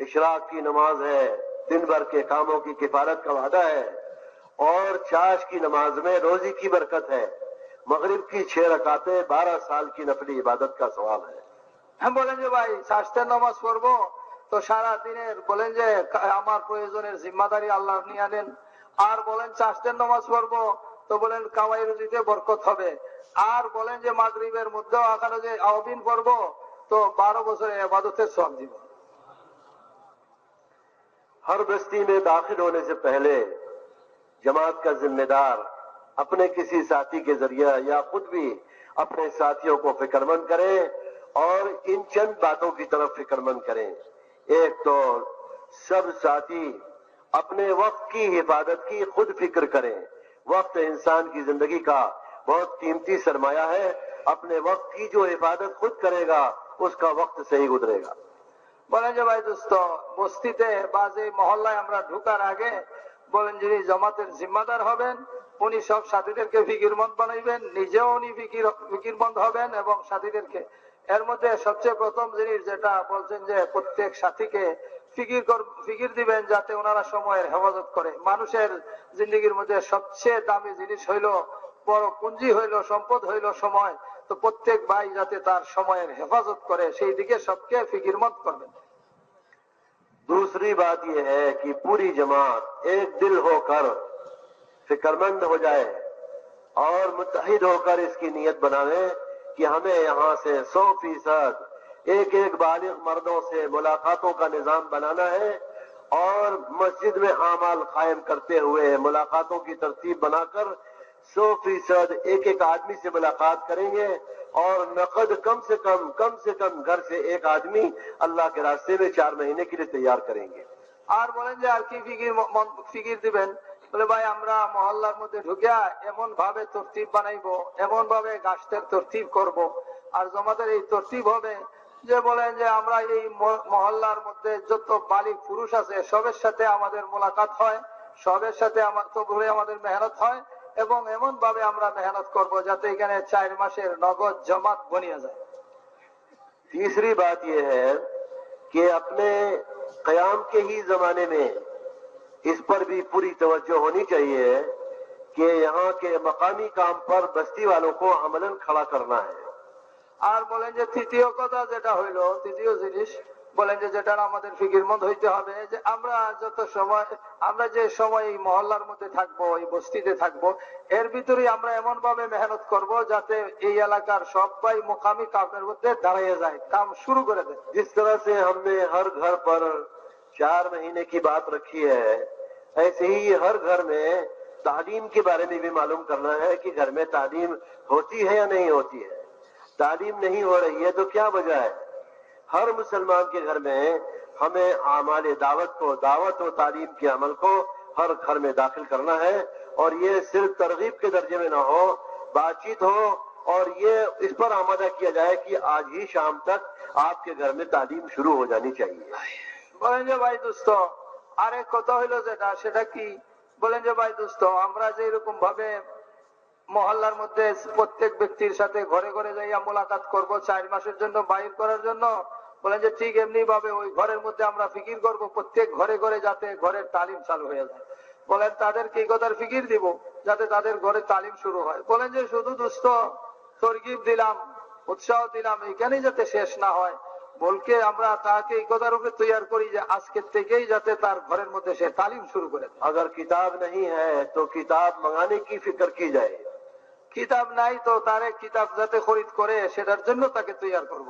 Ishraq की नमाज है दिन भर के कामों की किफारत का वादा है और चाश की नमाज में रोजी की बरकत है मगरिब की छह रकातें बारह साल की नफली इबादत का सवाल है হ্যাঁ বলেন যে ভাই স্বাস্থ্যের নামাজ পড়বো তো সারা দিনের বলেন যে কা- আমার প্রয়োজনের জিম্মাদারি আল্লাহ নিয়ে আনেন আর বলেন চাষের নামাজ পড়বো তো বলেন কামাই রুজিতে বরকত হবে আর বলেন যে মাগরিবের মধ্যেও আকারে যে আওবিন পড়বো তো বারো বছরের এবাদতের সব দিব ہر بستی میں داخل ہونے سے پہلے جماعت کا ذمہ دار اپنے کسی ساتھی کے ذریعہ یا خود بھی اپنے ساتھیوں کو فکر مند کریں اور ان چند باتوں کی طرف فکر مند کریں ایک تو سب ساتھی اپنے وقت کی حفاظت کی خود فکر کریں۔ وقت انسان کی زندگی کا بہت قیمتی سرمایہ ہے۔ اپنے وقت کی جو حفاظت خود کرے گا، اس کا وقت صحیح گزرے گا۔ বলেন যে, ভাই দোস্ত বস্তিতে বা যে মহল্লায় আমরা ঢুকার আগে বলেন যিনি জমাতের জিম্মাদার হবেন, উনি সব সাথীদেরকে ফিকিরমন্দ বানাইবেন, নিজেও উনি ফিকির ফিকিরমন্দ হবেন এবং সাথীদেরকে এর মধ্যে সবচেয়ে প্রথম জিনিস যেটা বলছেন যে, প্রত্যেক সাথীকে ফিকির কর, ফিকির দিবেন যাতে ওনারা সময়ের হেফাজত করে। মানুষের জিন্দগির মধ্যে সবচেয়ে দামি জিনিস হইল, বড় পুঁজি হইল, সম্পদ হইল সময়। তো প্রত্যেক ভাই যাতে তার সময়ের হেফাজত করে, সেই দিকে সবকে ফিকিরমন্দ করবেন। دوسری بات یہ ہے کہ پوری جماعت ایک دل ہو کر فکر مند ہو جائے اور متحد ہو کر اس کی نیت بنانے کہ ہمیں یہاں سے سو فیصد ایک ایک بالغ مردوں سے ملاقاتوں کا نظام بنانا ہے اور مسجد میں اعمال قائم کرتے ہوئے ملاقاتوں کی ترتیب بنا کر सौ फीसद एक एक आदमी से मुलाकात करेंगे और नकद कम से कम कम से कम घर से एक आदमी अल्लाह के रास्ते में चार महीने के लिए तैयार करेंगे আর বলেন যে আর কি ফিকির ম- মন- ফিকির দিবেন বলে ভাই আমরা মহল্লার মধ্যে ঢুকিয়া এমন ভাবে তরতিব বানাইবো এমন ভাবে গাছের তরতিব করব আর জমাতের এই তরতিব হবে যে বলেন যে আমরা এই ম- মহল্লার মধ্যে যত বালিক পুরুষ আছে সবের সাথে আমাদের মোলাকাত হয় সবের সাথে আমার তো ঘুরে আমাদের মেহনত হয় এবং এমন ভাবে আমরা মেহনত করব যাতে এখানে চার মাসের নগদ জমাত বনিয়ে যায়। তিসরি বাত আপনি ہے হি اپنے قیام کے ہی زمانے میں اس پر بھی پوری توجہ ہونی چاہیے کہ یہاں کے مقامی کام پر بستی والوں کو عمل کھڑا کرنا ہے۔ اور بولیں جو تیتیوں کو تھا جیٹا ہوئی لو বলেন যে যেটা আমাদের ফিকির মত হইতে হবে যে আমরা যত সময় আমরা যে সময় এই মহল্লার মধ্যে থাকবো এই বস্তিতে থাকবো এর ভিতরে আমরা এমন ভাবে মেহনত করব যাতে এই এলাকার সবাই মোকামি কামের মধ্যে দাঁড়িয়ে যায় কাম শুরু করে দেয় जिस तरह से हमने हर घर पर चार महीने की बात रखी है ऐसे ही हर घर में तालीम के बारे में भी मालूम करना है कि घर में तालीम होती है या नहीं होती है तालीम नहीं हो रही है तो क्या वजह है ہر مسلمان کے گھر میں ہمیں اعمال دعوت کو، دعوت و تعلیم کے عمل کو ہر گھر میں داخل کرنا ہے اور یہ صرف ترغیب کے درجے میں نہ ہو، بات چیت ہو اور یہ اس پر آمادہ کیا جائے کہ آج ہی شام تک آپ کے گھر میں تعلیم شروع ہو جانی چاہیے۔ বলেন بھائی ভাই দোস্ত আরেক কথা হইলো যেটা সেটা কি বলেন যে ভাই দোস্ত আমরা যে এরকম ভাবে মহল্লার মধ্যে প্রত্যেক ব্যক্তির সাথে گھرے ঘরে যাইয়া ملاقات করব চার ماشر جنو বাইর করার جنو বলেন যে ঠিক এমনি ভাবে ওই ঘরের মধ্যে আমরা ফিকির করব প্রত্যেক ঘরে ঘরে যাতে ঘরের তালিম চালু হয়ে যায়। বলেন তাদের কি কথার ফিকির দিব? যাতে তাদের ঘরে তালিম শুরু হয়। বলেন যে শুধু দুস্থ তরগিব দিলাম উৎসাহ দিলাম এখানে যাতে শেষ না হয়। বলকে আমরা তাকে এই কথার উপরে তৈরি করি যে আজকের থেকেই যাতে তার ঘরের মধ্যে সে তালিম শুরু করে আগর কিতাব নেই হ্যাঁ তো কিতাব মাঙানে কি ফিকর কি যায়? কিতাব নাই তো তারে কিতাব যাতে খরিদ করে সেটার জন্য তাকে তৈরি করব।